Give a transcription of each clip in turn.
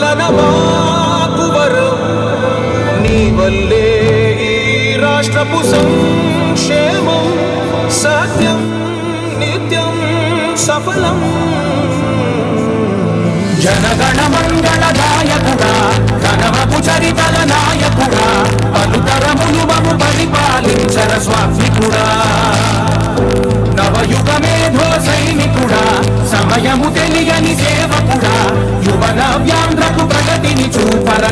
పాలన మాకువరు నీ వల్లే ఈ రాష్ట్రపు సంక్షేమం సత్యం నిత్యం సఫలం. జనగణ మంగళదాయకుడా దాయకుడా చరితల నాయకుడా పలుతరములు మము పరిపాలించర స్వామికుడా నవయుగ మేధో సైనికుడా సమయము తెలియని సేవకుడా యువ వ్యాంధ్రకు ప్రగతిని చూపర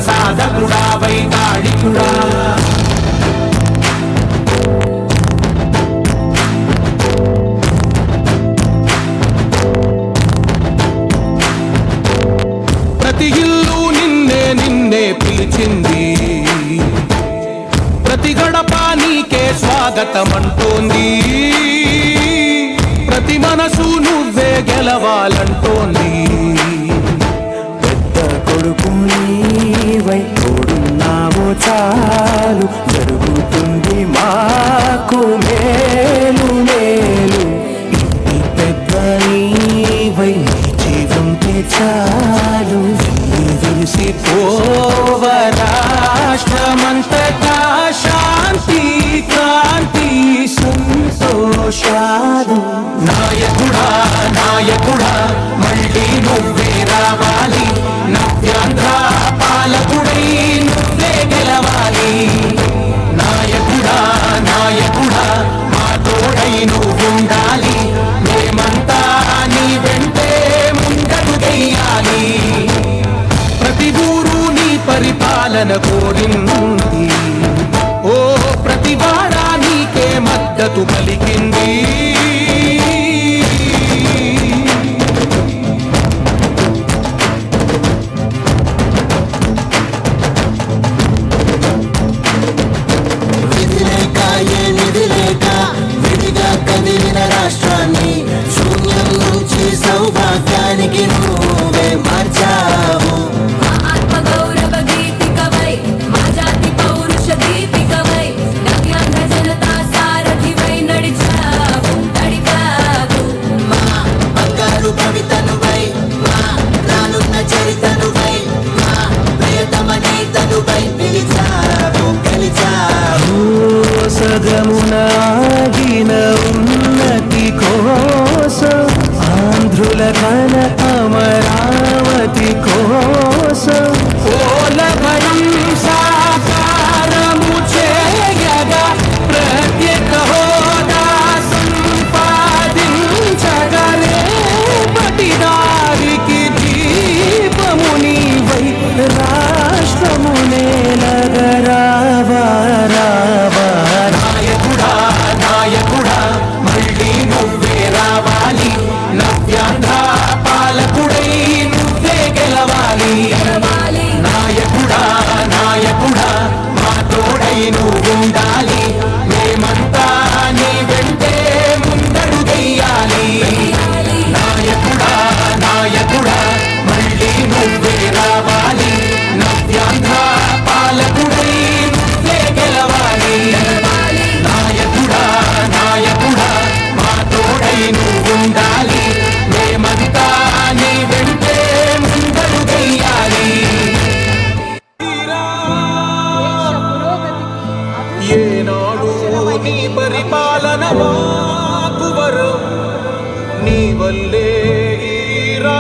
తోడున్నావో మా తోడై నువ్వుండాలి. మేమంతా నీ వెంటే ముందడుగెయ్యాలి. ప్రతి ఊరు నీ పరిపాలన కోరింది. ఓ ప్రతి వాడా నీకే మద్దతు పలికే غنى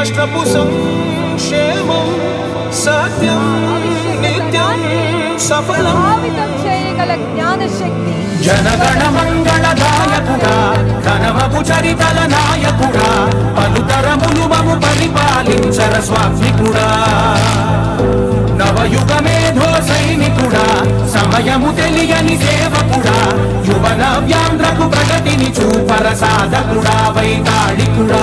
రాష్ట్రపు సంక్షేమం సత్యం నిత్యం సఫలం. చేయగల జ్ఞానశక్తి. జనగణ మంగళ దాయకుడా ఘనమపు చరితల నాయకుడా పలుతరములు మము పరిపాలించర స్వామికుడా నవయుగ మేధో సైనికుడా సమయము తెలియని సేవకుడా యువ నవ్యాంధ్రకు ప్రగతిని చూపర సాధకుడా వైతాళికుడా.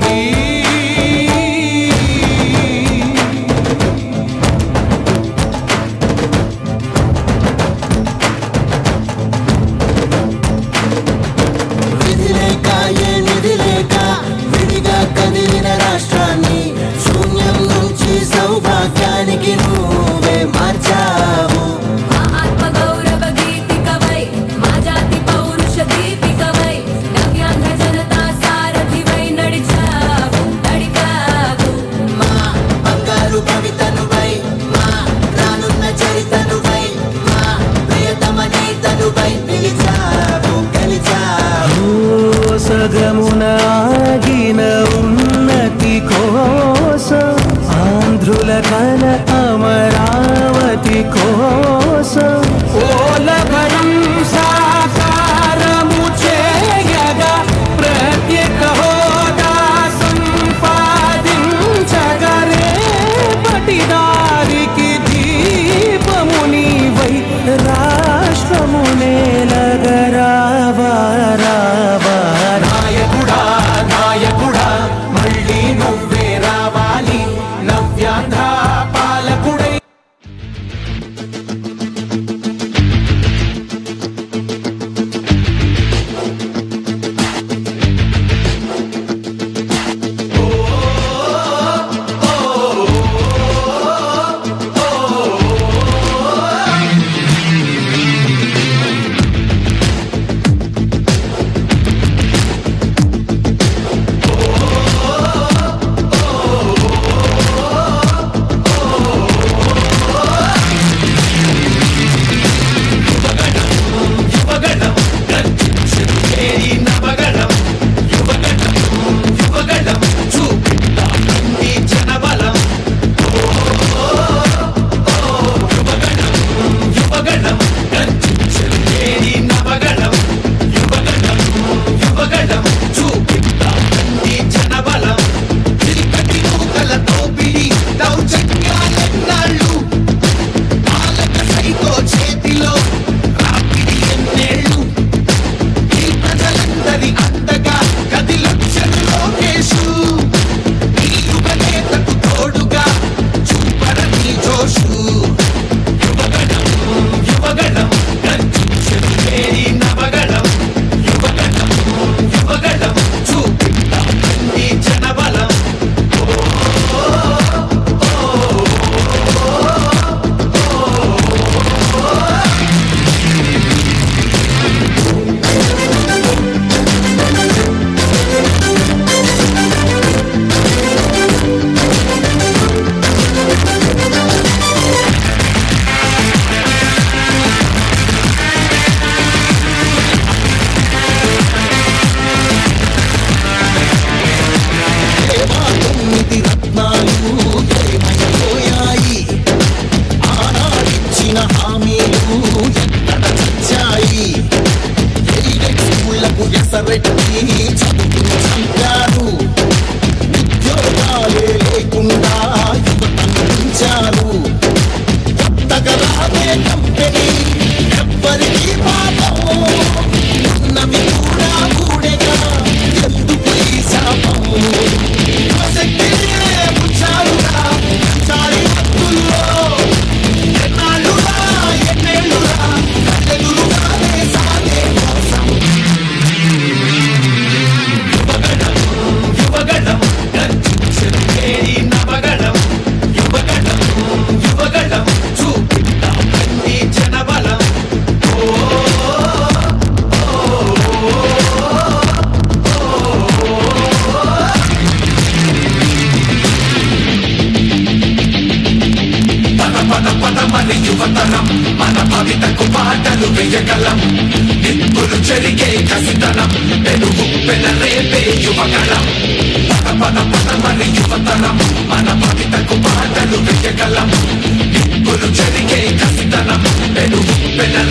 జగలం నిప్పులు చెరిగే కసితనం. పెనుగు పెనరేపే యువగలం పద పద పదమని యువతనం. మన పవితకు పాటలు వెయ్యగలం. నిప్పులు చెరిగే కసితనం. పెనుగు పెనరే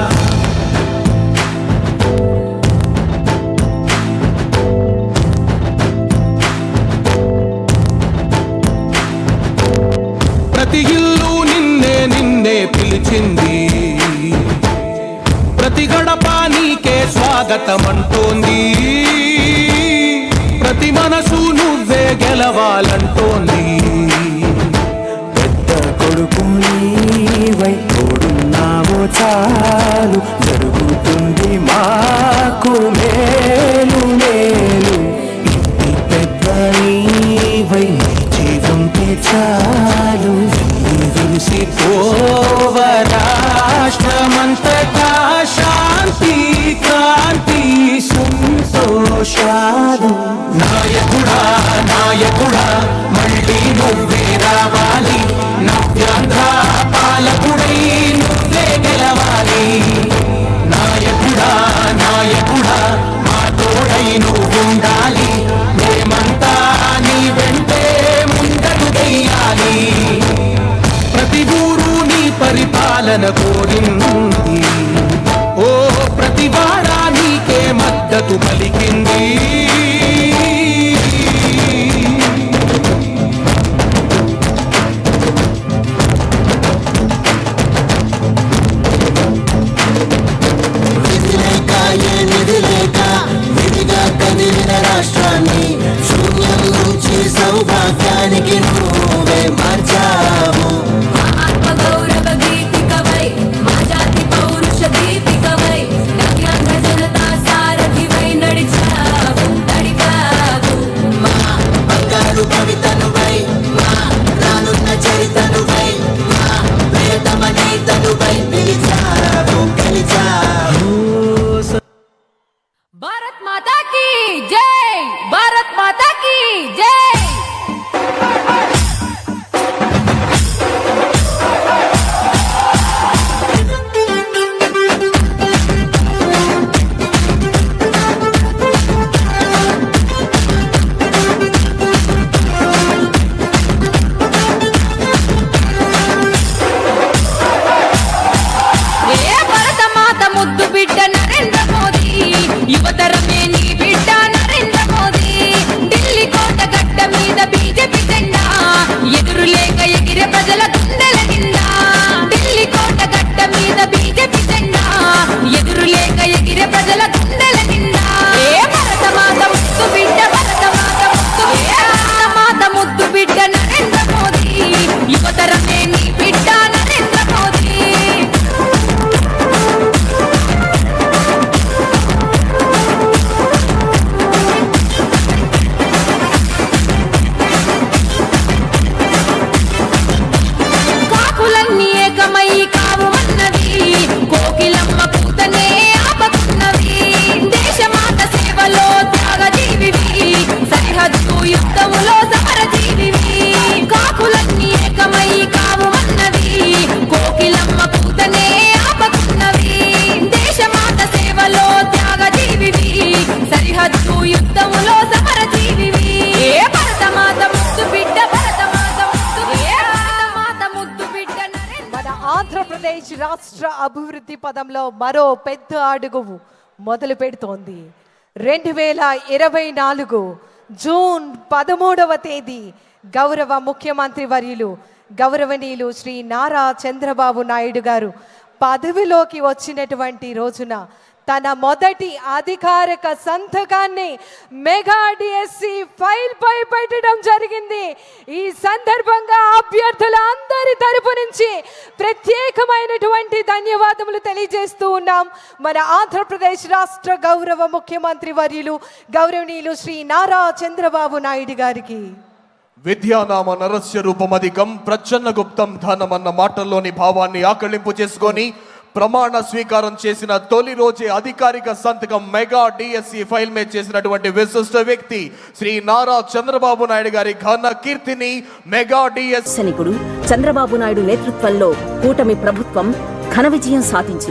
స్వాగతమంటోంది. ప్రతి మనసు నువ్వే గెలవాలంటోంది. పెద్ద కొడుకు నీవై తోడున్నావో చాలు. జరుగుతుంది మాకు మేలు మేలు. ఇంటి పెద్ద నీవై జీవం చాలు. తెలిసిపోవరాష్ట్రమంతా దోషాలు నాయకుడా నాయకుడా మళ్ళీ నువ్వే రావాలి. నవ్యాంధ్ర పాలకుడై నువ్వే గెలవాలి. నాయకుడా నాయకుడా మా తోడై నువ్వుండాలి. మేమంతా నీ వెంటే ముందడుగయ్యాలి. ప్రతి ఊరు నీ పరిపాలన కోరింది সৌভাগ্য ఆంధ్రప్రదేశ్ రాష్ట్ర అభివృద్ధి పదంలో మరో పెద్ద అడుగు మొదలు పెడుతోంది. రెండు వేల ఇరవై నాలుగు జూన్ పదమూడవ తేదీ గౌరవ ముఖ్యమంత్రి వర్యులు గౌరవనీయులు శ్రీ నారా చంద్రబాబు నాయుడు గారు పదవిలోకి వచ్చినటువంటి రోజున తన మొదటి అధికారిక సంతకాన్ని మెగా డిఎస్సి ఫైల్ పై పెట్టడం జరిగింది. ఈ సందర్భంగా అభ్యర్థుల అందరి తరపు నుంచి ప్రత్యేకమైనటువంటి ధన్యవాదములు తెలియజేస్తూ ఉన్నాం. మన ఆంధ్రప్రదేశ్ రాష్ట్ర గౌరవ ముఖ్యమంత్రి వర్యులు గౌరవనీయులు శ్రీ నారా చంద్రబాబు నాయుడు గారికి. విద్యానామ నరస్య రూపమధికం ప్రచన్న గుప్తం ధనం అన్న మాటల్లోని భావాన్ని ఆకళింపు చేసుకొని ప్రమాణ స్వీకారం చేసిన తొలి రోజే అధికారిక సంతకం మెగా డిఎస్సి ఫైల్ మీద చేసినటువంటి విశిష్ట వ్యక్తి శ్రీ నారా చంద్రబాబు నాయుడు గారి ఘన కీర్తిని మెగా డిఎస్ సైనికుడు చంద్రబాబు నాయుడు నేతృత్వంలో కూటమి ప్రభుత్వం ఘన విజయం సాధించింది.